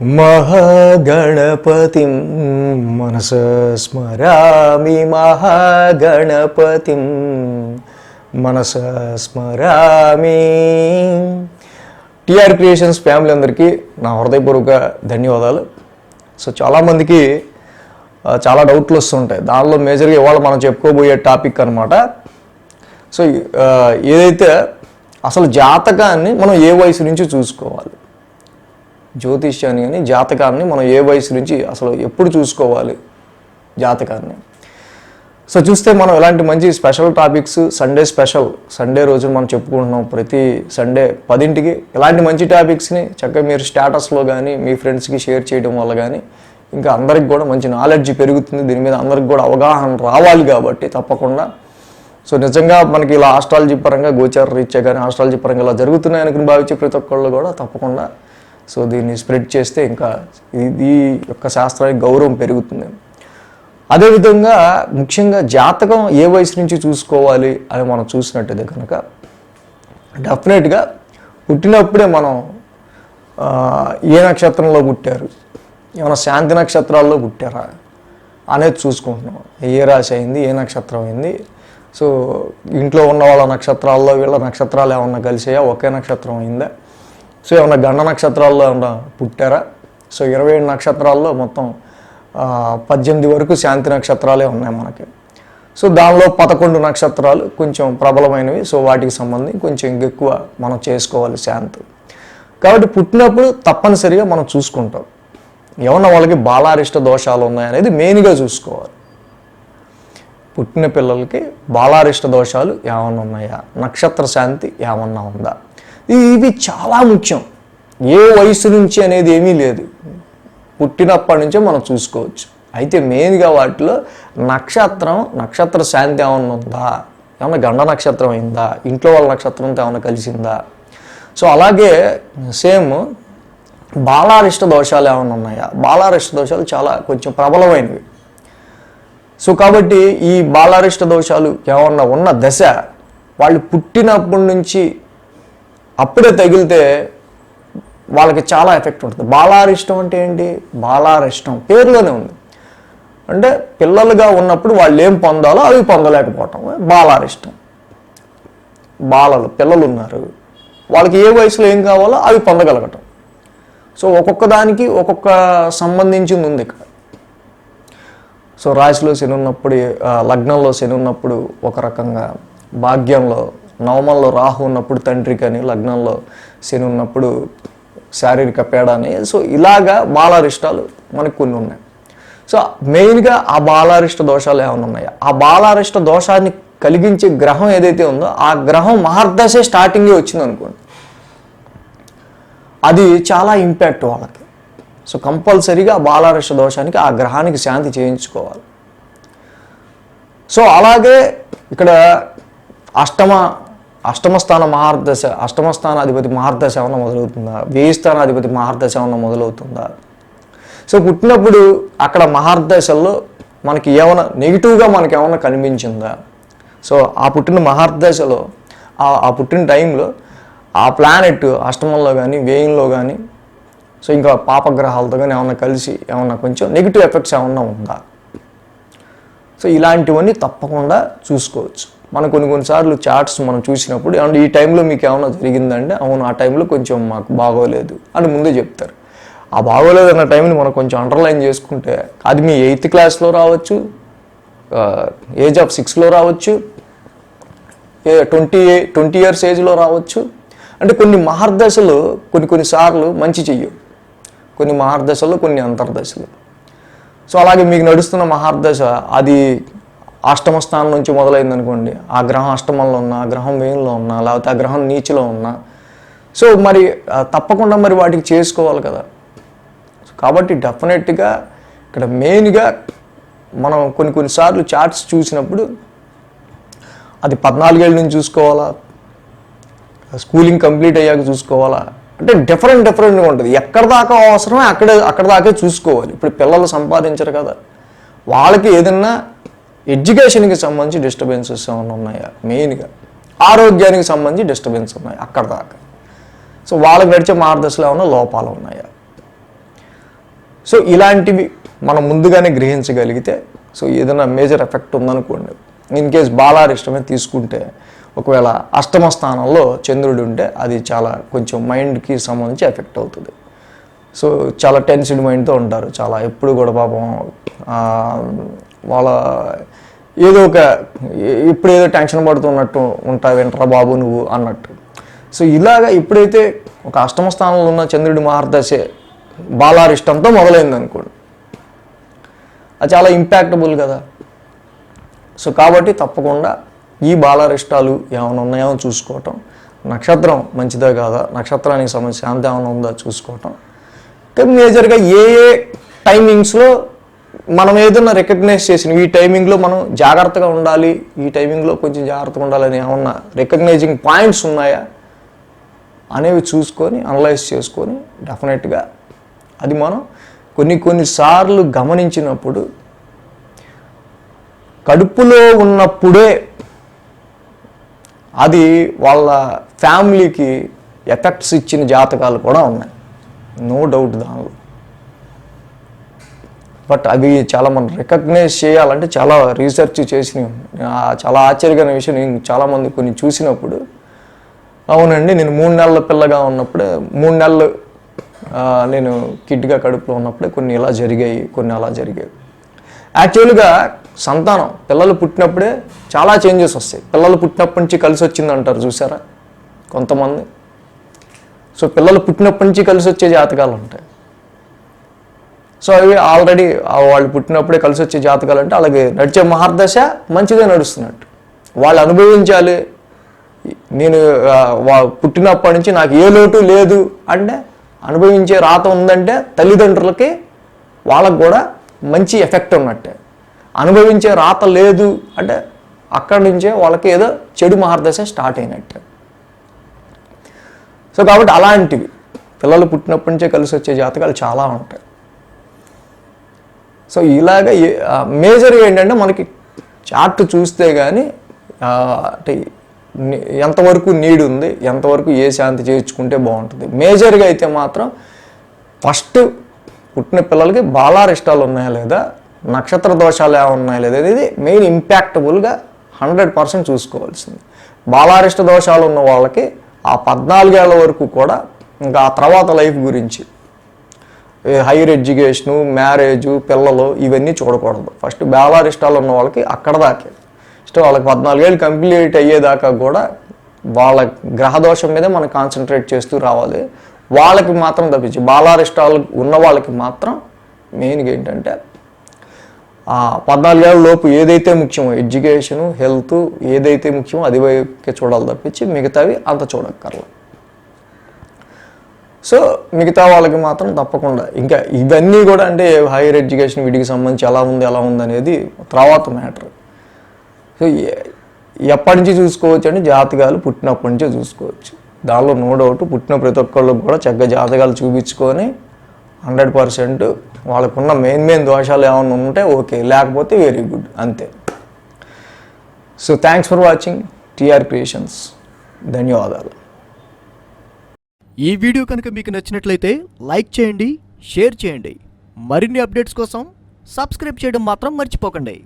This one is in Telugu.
మహాగణపతిం మనస స్మరామి మహాగణపతిం మనస స్మరామి. టిఆర్ క్రియేషన్స్ ఫ్యామిలీ అందరికీ నా హృదయపూర్వక ధన్యవాదాలు. సో చాలామందికి చాలా డౌట్లు వస్తుంటాయి. దానిలో మేజర్గా ఇవాళ మనం చెప్పుకోబోయే టాపిక్ అనమాట సో ఏదైతే అసలు జాతకాన్ని మనం ఏ వయసు నుంచి చూసుకోవాలి? జ్యోతిష్యాన్ని కానీ జాతకాన్ని మనం ఏ వయసు నుంచి అసలు ఎప్పుడు చూసుకోవాలి జాతకాన్ని. సో చూస్తే మనం ఇలాంటి మంచి special topics Sunday special Sunday రోజు మనం చెప్పుకుంటున్నాం. ప్రతి సండే పదింటికి ఇలాంటి మంచి టాపిక్స్ని చక్కగా మీరు స్టేటస్లో కానీ మీ ఫ్రెండ్స్కి షేర్ చేయడం వల్ల కానీ ఇంకా అందరికి కూడా మంచి నాలెడ్జ్ పెరుగుతుంది. దీని మీద అందరికి కూడా అవగాహన రావాలి కాబట్టి తప్పకుండా. సో నిజంగా మనకి ఇలా ఆస్ట్రాలజీ పరంగా గోచార రీత్యా కానీ ఆస్ట్రాలజీ పరంగా ఇలా జరుగుతున్నాయని భావించే ప్రతి ఒక్కళ్ళు కూడా తప్పకుండా సో దీన్ని స్ప్రెడ్ చేస్తే ఇంకా ఇది యొక్క శాస్త్రానికి గౌరవం పెరుగుతుంది. అదేవిధంగా ముఖ్యంగా జాతకం ఏ వయసు నుంచి చూసుకోవాలి అని మనం చూసినట్టయితే కనుక డెఫినెట్గా పుట్టినప్పుడే మనం ఏ నక్షత్రంలో పుట్టారు? ఏమైనా శాంతి నక్షత్రాల్లో పుట్టారా? అనేది చూసుకుంటున్నాం. ఏ రాశి అయింది? ఏ నక్షత్రం అయింది? సో ఇంట్లో ఉన్న వాళ్ళ నక్షత్రాల్లో వీళ్ళ నక్షత్రాలు ఏమన్నా కలిసాయా? ఒకే నక్షత్రం అయిందా? సో ఏమన్నా గండ నక్షత్రాల్లో ఏమన్నా పుట్టారా? సో ఇరవై ఏడు నక్షత్రాల్లో మొత్తం పద్దెనిమిది వరకు శాంతి నక్షత్రాలే ఉన్నాయి మనకి. సో దానిలో పదకొండు నక్షత్రాలు కొంచెం ప్రబలమైనవి. సో వాటికి సంబంధించి కొంచెం ఎక్కువ మనం చేసుకోవాలి శాంతి. కాబట్టి పుట్టినప్పుడు తప్పనిసరిగా మనం చూసుకుంటాం. ఏమన్నా వాళ్ళకి బాలారిష్ట దోషాలు ఉన్నాయనేది మెయిన్గా చూసుకోవాలి. పుట్టిన పిల్లలకి బాలారిష్ట దోషాలు ఏమన్నా ఉన్నాయా? నక్షత్ర శాంతి ఏమన్నా ఉందా? ఇవి చాలా ముఖ్యం. ఏ వయసు నుంచి అనేది ఏమీ లేదు. పుట్టినప్పటి నుంచే మనం చూసుకోవచ్చు. అయితే మెయిన్గా వాటిలో నక్షత్రం నక్షత్ర శాంతి ఏమన్నా ఉందా? ఏమన్నా గండ నక్షత్రం అయిందా? ఇంట్లో వాళ్ళ నక్షత్రంతో ఏమైనా కలిసిందా? సో అలాగే సేమ్ బాలారిష్ట దోషాలు ఏమైనా ఉన్నాయా? బాలారిష్ట దోషాలు చాలా కొంచెం ప్రబలమైనవి. సో కాబట్టి ఈ బాలారిష్ట దోషాలు ఏమన్నా ఉన్న దశ వాళ్ళు పుట్టినప్పటి నుంచి అప్పుడే తగిలితే వాళ్ళకి చాలా ఎఫెక్ట్ ఉంటుంది. బాలారిష్టం అంటే ఏంటి? బాలారిష్టం పేరులోనే ఉంది. అంటే పిల్లలుగా ఉన్నప్పుడు వాళ్ళు ఏం పొందాలో అవి పొందలేకపోవటం. బాలారిష్టం బాలలు పిల్లలు ఉన్నారు వాళ్ళకి ఏ వయసులో ఏం కావాలో అవి పొందగలగటం. సో ఒక్కొక్క దానికి ఒక్కొక్క సంబంధించింది ఉంది ఇక్కడ. సో రాశిలో శని ఉన్నప్పుడు లగ్నంలో శని ఉన్నప్పుడు ఒక రకంగా భాగ్యంలో నవమంలో రాహు ఉన్నప్పుడు తండ్రి కానీ లగ్నంలో శని ఉన్నప్పుడు శారీరక పేడ అని. సో ఇలాగా బాలారిష్టాలు మనకు కొన్ని ఉన్నాయి. సో మెయిన్గా ఆ బాలారిష్ట దోషాలు ఏమైనా ఉన్నాయా? ఆ బాలారిష్ట దోషాన్ని కలిగించే గ్రహం ఏదైతే ఉందో ఆ గ్రహం మహర్దశే స్టార్టింగే వచ్చింది అనుకోండి. అది చాలా ఇంపాక్ట్ వాళ్ళకి. సో కంపల్సరీగా బాలారిష్ట దోషానికి ఆ గ్రహానికి శాంతి చేయించుకోవాలి. సో అలాగే ఇక్కడ అష్టమ అష్టమస్థాన మహార్దశ అష్టమ స్థానాధిపతి మహార్దశ ఏమన్నా మొదలవుతుందా? వేయి స్థానాధిపతి మహార్దశ ఏమన్నా మొదలవుతుందా? సో పుట్టినప్పుడు అక్కడ మహార్దశల్లో మనకి ఏమైనా నెగిటివ్గా మనకి ఏమైనా కనిపించిందా? సో ఆ పుట్టిన మహార్దశలో ఆ ఆ పుట్టిన టైంలో ఆ ప్లానెట్ అష్టమంలో కానీ వేయంలో కానీ సో ఇంకా పాపగ్రహాలతో కానీ ఏమన్నా కలిసి ఏమన్నా కొంచెం నెగిటివ్ ఎఫెక్ట్స్ ఏమన్నా ఉందా? సో ఇలాంటివన్నీ తప్పకుండా చూసుకోవచ్చు. మనం కొన్ని కొన్నిసార్లు చాట్స్ మనం చూసినప్పుడు ఏమన్నా ఈ టైంలో మీకు ఏమైనా జరిగిందంటే అవును ఆ టైంలో కొంచెం మాకు బాగోలేదు అని ముందే చెప్తారు. ఆ బాగోలేదు అన్న టైంని మనం కొంచెం అండర్లైన్ చేసుకుంటే అది మీ ఎయిత్ క్లాస్లో రావచ్చు ఏజ్ ఆఫ్ సిక్స్లో రావచ్చు ట్వంటీ ట్వంటీ ఇయర్స్ ఏజ్లో రావచ్చు. అంటే కొన్ని మహర్దశలు కొన్ని కొన్నిసార్లు మంచి చెయ్యవు. కొన్ని మహర్దశలు కొన్ని అంతర్దశలు. సో అలాగే మీకు నడుస్తున్న మహార్దశ అది అష్టమ స్థానం నుంచి మొదలైంది అనుకోండి. ఆ గ్రహం అష్టమంలో ఉన్నా ఆ గ్రహం వేయంలో ఉన్నా లేకపోతే ఆ గ్రహం నీచిలో ఉన్నా. సో మరి తప్పకుండా మరి వాటికి చేసుకోవాలి కదా. కాబట్టి డెఫినెట్గా ఇక్కడ మెయిన్గా మనం కొన్ని కొన్నిసార్లు చార్ట్స్ చూసినప్పుడు అది పద్నాలుగేళ్ళ నుంచి చూసుకోవాలా? స్కూలింగ్ కంప్లీట్ అయ్యాక చూసుకోవాలా? అంటే డిఫరెంట్ డిఫరెంట్గా ఉంటుంది. ఎక్కడ దాకా అవసరమే అక్కడే అక్కడ దాకే చూసుకోవాలి. ఇప్పుడు పిల్లలు సంపాదించరు కదా. వాళ్ళకి ఏదన్నా ఎడ్యుకేషన్కి సంబంధించి డిస్టర్బెన్సెస్ ఏమైనా ఉన్నాయా? మెయిన్గా. ఆరోగ్యానికి సంబంధించి డిస్టర్బెన్స్ ఉన్నాయి అక్కడ దాకా. సో వాళ్ళకి నడిచే మార్గదర్శలు ఏమైనా లోపాలు ఉన్నాయా? సో ఇలాంటివి మనం ముందుగానే గ్రహించగలిగితే సో ఏదైనా మేజర్ ఎఫెక్ట్ ఉందనుకోండి. ఇన్ కేస్ బాలారిష్టమే తీసుకుంటే ఒకవేళ అష్టమ స్థానంలో చంద్రుడు ఉంటే అది చాలా కొంచెం మైండ్కి సంబంధించి ఎఫెక్ట్ అవుతుంది. సో చాలా టెన్సిడ్ మైండ్తో ఉంటారు చాలా. ఎప్పుడు కూడా పాపం వాళ్ళ ఏదో ఒక ఇప్పుడు ఏదో టెన్షన్ పడుతున్నట్టు ఉంటావు వింటరా బాబు నువ్వు అన్నట్టు. సో ఇలాగా ఎప్పుడైతే ఒక అష్టమ స్థానంలో ఉన్న చంద్రుడి మహర్దశే బాలారిష్టంతో మొదలైంది అనుకోండి. అది చాలా ఇంపాక్టబుల్ కదా. సో కాబట్టి తప్పకుండా ఈ బాలారిష్టాలు ఏమైనా ఉన్నాయో చూసుకోవటం. నక్షత్రం మంచిదా కాదా? నక్షత్రానికి సంబంధించి శాంతి ఏమైనా ఉందా చూసుకోవటం. ఇంకా మేజర్గా ఏ ఏ టైమింగ్స్లో మనం ఏదైనా రికగ్నైజ్ చేసిన ఈ టైమింగ్లో మనం జాగ్రత్తగా ఉండాలి ఈ టైమింగ్లో కొంచెం జాగ్రత్తగా ఉండాలని ఏమన్నా రికగ్నైజింగ్ పాయింట్స్ ఉన్నాయా? అనేవి చూసుకొని అనలైజ్ చేసుకొని డెఫినెట్గా అది మనం కొన్ని కొన్నిసార్లు గమనించినప్పుడు కడుపులో ఉన్నప్పుడే అది వాళ్ళ ఫ్యామిలీకి ఎఫెక్ట్స్ ఇచ్చిన జాతకాలు కూడా ఉన్నాయి. నో డౌట్ దానిలో. బట్ అవి చాలా మనం రికగ్నైజ్ చేయాలంటే చాలా రీసెర్చ్ చేసినవి చాలా ఆశ్చర్యకరమైన విషయం నేను చాలామంది కొన్ని చూసినప్పుడు అవునండి నేను మూడు నెలల పిల్లగా ఉన్నప్పుడే మూడు నెలలు నేను కిడ్గా కడుపులో ఉన్నప్పుడే కొన్ని ఇలా జరిగాయి కొన్ని అలా జరిగాయి. యాక్చువల్గా సంతానం. పిల్లలు పుట్టినప్పుడే చాలా చేంజెస్ వస్తాయి. పిల్లలు పుట్టినప్పటి నుంచి కలిసి వచ్చింది అంటారు చూసారా? కొంతమంది. సో పిల్లలు పుట్టినప్పటి నుంచి కలిసి వచ్చే జాతకాలు ఉంటాయి. సో అవి ఆల్రెడీ వాళ్ళు పుట్టినప్పుడే కలిసి వచ్చే జాతకాలు అంటే అలాగే నడిచే మహర్దశ మంచిగా నడుస్తున్నట్టు. వాళ్ళు అనుభవించాలి. నేను వా- పుట్టినప్పటి నుంచి నాకు ఏ లోటు లేదు అంటే అనుభవించే రాత ఉందంటే తల్లిదండ్రులకి వాళ్ళకు కూడా మంచి ఎఫెక్ట్ ఉన్నట్టే. అనుభవించే రాత లేదు అంటే అక్కడి నుంచే వాళ్ళకి ఏదో చెడు మహర్దశ స్టార్ట్ అయినట్టే. సో కాబట్టి అలాంటివి పిల్లలు పుట్టినప్పటి నుంచే కలిసి వచ్చే జాతకాలు చాలా ఉంటాయి. సో ఇలాగ మేజర్ ఏంటంటే మనకి చార్ట్ చూస్తే కానీ అంటే ఎంతవరకు నీడ్ ఉంది ఎంతవరకు ఏ శాంతి చేయించుకుంటే బాగుంటుంది. మేజర్గా అయితే మాత్రం ఫస్ట్ పుట్టిన పిల్లలకి బాలారిష్టాలు ఉన్నాయా లేదా నక్షత్ర దోషాలు ఏమైనా ఉన్నాయా లేదా అనేది మెయిన్ ఇంపాక్టబుల్గా హండ్రెడ్ పర్సెంట్ చూసుకోవాల్సింది. బాలారిష్ట దోషాలు ఉన్న వాళ్ళకి ఆ పద్నాలుగేళ్ళ వరకు కూడా ఇంకా ఆ తర్వాత లైఫ్ గురించి హైయర్ ఎడ్యుకేషను మ్యారేజు పిల్లలు ఇవన్నీ చూడకూడదు. ఫస్ట్ బేలారిష్టాలు ఉన్న వాళ్ళకి అక్కడ దాకే. సో వాళ్ళకి పద్నాలుగేళ్ళు కంప్లీట్ అయ్యేదాకా కూడా వాళ్ళ గ్రహదోషం మీదే మనం కాన్సన్ట్రేట్ చేస్తూ రావాలి. వాళ్ళకి మాత్రం తప్పించి బాలారిష్టాలు ఉన్న వాళ్ళకి మాత్రం మెయిన్గా ఏంటంటే పద్నాలుగేళ్ళ లోపు ఏదైతే ముఖ్యమో ఎడ్యుకేషను హెల్త్ ఏదైతే ముఖ్యమో అది వైపుకే చూడాలి తప్పించి మిగతావి అంత చూడక్కర్లేదు సో మిగతా వాళ్ళకి మాత్రం తప్పకుండా ఇంకా ఇవన్నీ కూడా అంటే హైయర్ ఎడ్యుకేషన్ వీటికి సంబంధించి ఎలా ఉంది ఎలా ఉంది అనేది తర్వాత మ్యాటర్. సో ఎప్పటి నుంచి చూసుకోవచ్చు అంటే జాతకాలు పుట్టినప్పటి నుంచే చూసుకోవచ్చు. దానిలో నో డౌట్ పుట్టిన ప్రతి ఒక్కళ్ళు కూడా చక్కగా జాతకాలు చూపించుకొని హండ్రెడ్ పర్సెంట్ వాళ్ళకున్న మెయిన్ మెయిన్ దోషాలు ఏమైనా ఉంటే ఓకే లేకపోతే వెరీ గుడ్ అంతే. So thanks for watching TR creations ధన్యవాదాలు. ఈ వీడియో కనుక మీకు నచ్చినట్లయితే లైక్ చేయండి షేర్ చేయండి. మరిన్ని అప్డేట్స్ కోసం సబ్స్క్రైబ్ చేయడం మాత్రం మర్చిపోకండి.